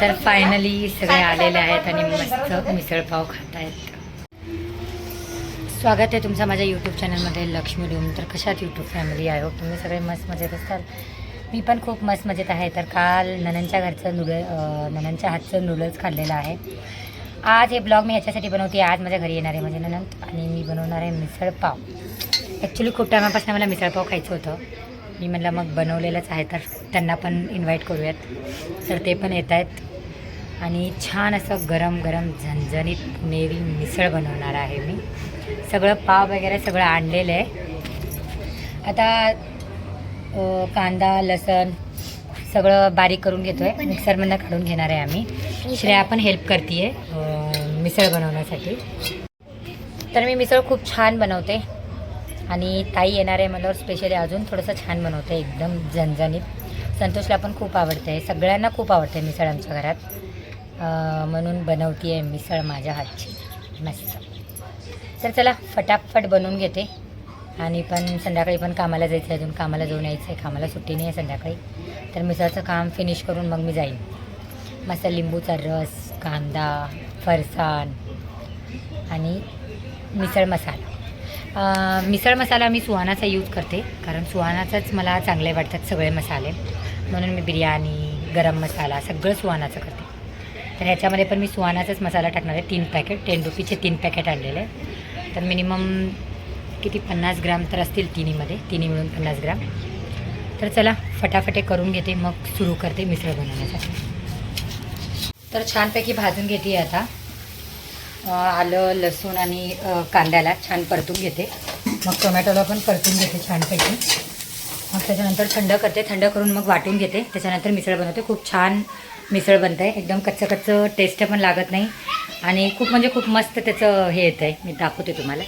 तर फायनली सगळे आलेले आहेत आणि मस्त मिसळपाव खात आहेत स्वागत आहे तुमचं माझ्या यूट्यूब चॅनलमध्ये लक्ष्मी डूम. तर कशात यूट्यूब फॅमिली आहे तुम्ही सगळे मस्त मजेत असाल मी पण खूप मस्त मजेत आहे. तर काल ननंच्या घरचं नूड ननंच्या हातचं नूडल्स खाल्लेलं आहे. आज हे ब्लॉग मी ह्याच्यासाठी बनवते. आज माझ्या घरी येणार आहे माझे ननंद आणि मी बनवणार आहे मिसळपाव ॲक्च्युली खूप टायमापासून मला मिसळपाव खायचं होतं. मी म्हणलं मग बनवलेलंच आहे तर त्यांना पण इन्व्हाइट करूयात. तर ते पण येत आहेत आणि छान असं गरम गरम झणझणीत पुणेरी मिसळ बनवणार आहे मी. सगळं पाव वगैरे सगळं आणलेलं आहे. आता कांदा लसण सगळं बारीक करून घेतो आहे मिक्सरमधनं काढून घेणार आहे आम्ही. श्रेया पण हेल्प करते आहे मिसळ बनवण्यासाठी. तर मी मिसळ खूप छान बनवते. आणि ताई येणार आहे म्हणल्यावर स्पेशली अजून थोडंसं छान बनवते एकदम झणझणीत. संतोषला पण खूप आवडते सगळ्यांना खूप आवडते मिसळ आमच्या घरात. म्हणून बनवते आहे मिसळ माझ्या हातची. मस्त. तर चला फटाफट बनवून घेते. आणि पण संध्याकाळी पण कामाला जायचं आहे अजून. कामाला जाऊन यायचं आहे कामाला सुट्टी नाही आहे संध्याकाळी. तर मिसळचं काम फिनिश करून मग मी जाईन. मस्त लिंबूचा रस कांदा फरसाण आणि मिसळ मसाला. मिसळ मसाला मी सुहानाचा यूज करते. कारण सुहानाचाच मला चांगले वाटतात सगळे मसाले. म्हणून मी बिर्याणी गरम मसाला सगळं सुहानाचं करते. तर ह्याच्यामध्ये पण मी सुहानाचाच मसाला टाकणार आहे. तीन पॅकेट टेन रुपीचे तीन पॅकेट आणलेले आहे तर मिनिमम किती? पन्नास ग्राम तर असतील तिन्हीमध्ये. तिन्ही मिळून पन्नास ग्राम. तर चला फटाफटे करून घेते. मग सुरू करते मिसळ बनवण्यासाठी. तर छानपैकी भाजून घेते आता. आलं लसूण आणि कांद्याला छान परतून घेते. मग टोमॅटोला पण परतून घेते छानपैकी. मग त्याच्यानंतर थंड करते. थंड करून मग वाटून घेते. त्याच्यानंतर मिसळ बनवते. खूप छान मिसळ बनतं आहे एकदम कच्चं कच्चं टेस्ट पण लागत नाही. आणि खूप म्हणजे खूप मस्त त्याचं हे येतं आहे मी दाखवते तुम्हाला.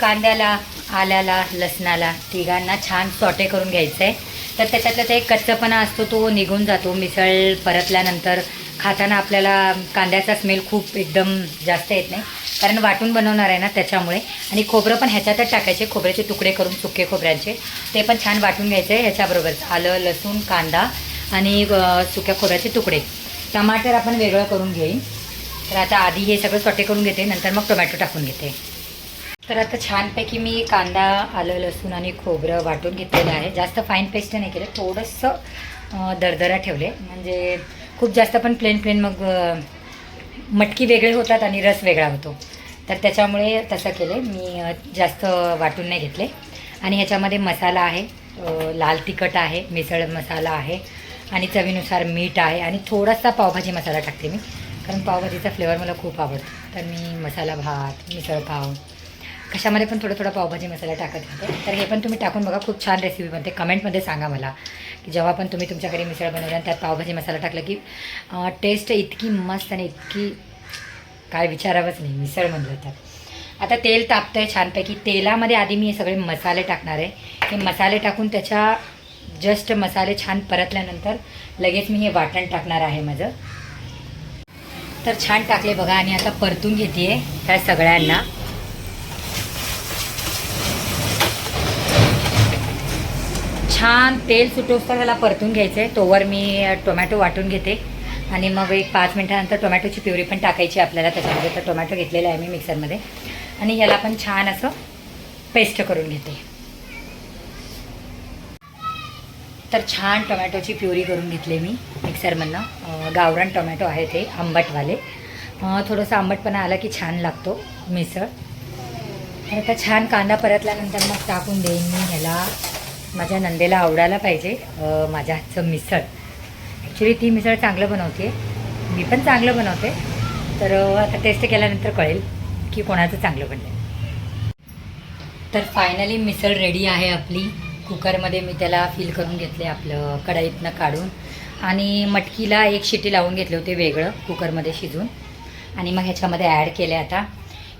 कांद्याला आल्याला लसणाला तिघांना छान सॉटे करून घ्यायचं आहे तर त्याच्यातलं ते एक कच्चपणा असतो तो निघून जातो. मिसळ परतल्यानंतर खाताना आपल्याला कांद्याचा स्मेल खूप एकदम जास्त येत नाही. कारण वाटून बनवणार आहे ना त्याच्यामुळे. आणि खोबरं पण ह्याच्यातच टाकायचे. खोबऱ्याचे तुकडे करून सुके खोबऱ्यांचे. ते पण छान वाटून घ्यायचे ह्याच्याबरोबर. आलं लसूण कांदा आणि सुक्या खोबऱ्याचे तुकडे. टमाटर आपण वेगळं करून घेईन. तर आता आधी हे सगळं सॉटे करून घेते. नंतर मग टोमॅटो टाकून घेते. तर आता छानपैकी मी कांदा आलं लसूण आणि खोबरं वाटून घेतलेलं आहे. जास्त फाईन पेस्ट नाही केलं. थोडंसं दरदरा ठेवले. म्हणजे खूप जास्त पण प्लेन प्लेन मग मटकी वेगळे होतात आणि रस वेगळा होतो. तर त्याच्यामुळे तसं केले. मी जास्त वाटून नाही घेतले. आणि ह्याच्यामध्ये मसाला आहे. लाल तिखट आहे मिसळ मसाला आहे आणि चवीनुसार मीठ आहे आणि थोडासा पावभाजी मसाला टाकते मी. कारण पावभाजीचा फ्लेवर मला खूप आवडतो. तर मी मसाला भात मिसळ पाव कशामध्ये पण थोडं थोडं पावभाजी मसाला टाकत होते. तर हे पण तुम्ही टाकून बघा खूप छान रेसिपी बनते. कमेंटमध्ये सांगा मला की जेव्हा पण तुम्ही तुमच्या घरी मिसळ बनवलं आणि त्यात पावभाजी मसाला टाकला की टेस्ट इतकी मस्त आणि इतकी काय विचारावंच नाही मिसळ म्हणलं तर. आता तेल तापतं आहे छानपैकी. तेलामध्ये आधी मी हे सगळे मसाले टाकणार आहे. हे मसाले टाकून त्याच्या जस्ट मसाले छान परतल्यानंतर लगेच मी हे वाटण टाकणार आहे माझं. तर छान टाकले बघा आणि आता परतून घेते त्या सगळ्यांना. छान तेल सुटोस्तर त्याला परतून घ्यायचं आहे तोवर मी टोमॅटो वाटून घेते. आणि मग एक पाच मिनटानंतर टोमॅटोची प्युरी पण टाकायची आपल्याला त्याच्यामध्ये. तर टोमॅटो घेतलेला आहे मी मिक्सरमध्ये. आणि ह्याला पण छान असं पेस्ट करून घेते. तर छान टोमॅटोची प्युरी करून घेतली मी मिक्सरमधनं. गावरान टोमॅटो आहे ते आंबटवाले. थोडंसं आंबटपणा आला की छान लागतो मिसळ. तर आता छान कांदा परतल्यानंतर मग टाकून देईन मी ह्याला. माझ्या नंदेला आवडायला पाहिजे माझ्या हातचं मिसळ. ॲक्च्युली ती मिसळ चांगलं बनवते. मी पण चांगलं बनवते. तर आता टेस्ट केल्यानंतर कळेल की कोणाचं चांगलं बनलं तर फायनली मिसळ रेडी आहे आपली. कुकरमध्ये मी त्याला फिल करून घेतले आपलं कढाईतनं काढून. आणि मटकीला एक शिटी लावून घेतले होते वेगळं कुकरमध्ये शिजून. आणि मग ह्याच्यामध्ये ॲड केले आता.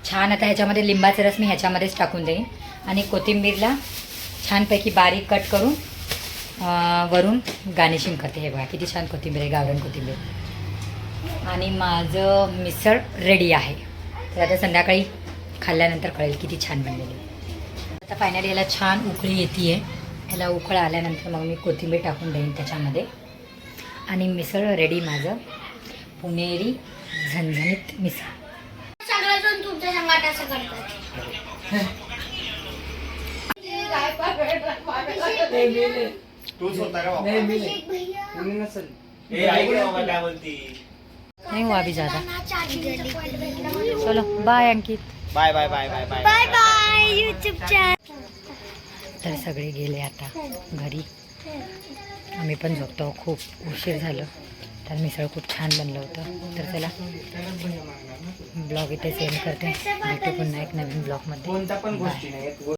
छान आता ह्याच्यामध्ये लिंबाचा रस मी ह्याच्यामध्येच टाकून देईन. आणि कोथिंबीरला छानपैकी बारीक कट करून वरून गार्निशिंग करते. हे बघा किती छान कोथिंबीर आहे गावरान कोथिंबीर. आणि माझं मिसळ रेडी आहे. तर आता संध्याकाळी खाल्ल्यानंतर कळेल किती छान बनलेली आहे. आता फायनली याला छान उकळी येते ह्याला उकळ आल्यानंतर मग मी कोथिंबीर टाकून देईन त्याच्यामध्ये. आणि मिसळ रेडी माझं. पुणेरी झणझणीत मिसळ. सगळेजण तुमच्या संघात असं करतात. तूच होता का बाबा अभिषेक भैया कोणी नसेल. ए ऐक ना बाबा काय बोलती? नाही हुआ अभी ज़्यादा. चलो bye Ankit. Bye bye bye bye bye bye bye YouTube channel तर सगळे गेले आता घरी. आम्ही पण झोपतो. खूप उशीर झालं. तर मिसळ खूप छान बनलं होतं. तर चला ब्लॉग इथे सेंड करते. भेटू पुन्हा एक नवीन ब्लॉगमध्ये कोणत्या पण गोष्टी नाही.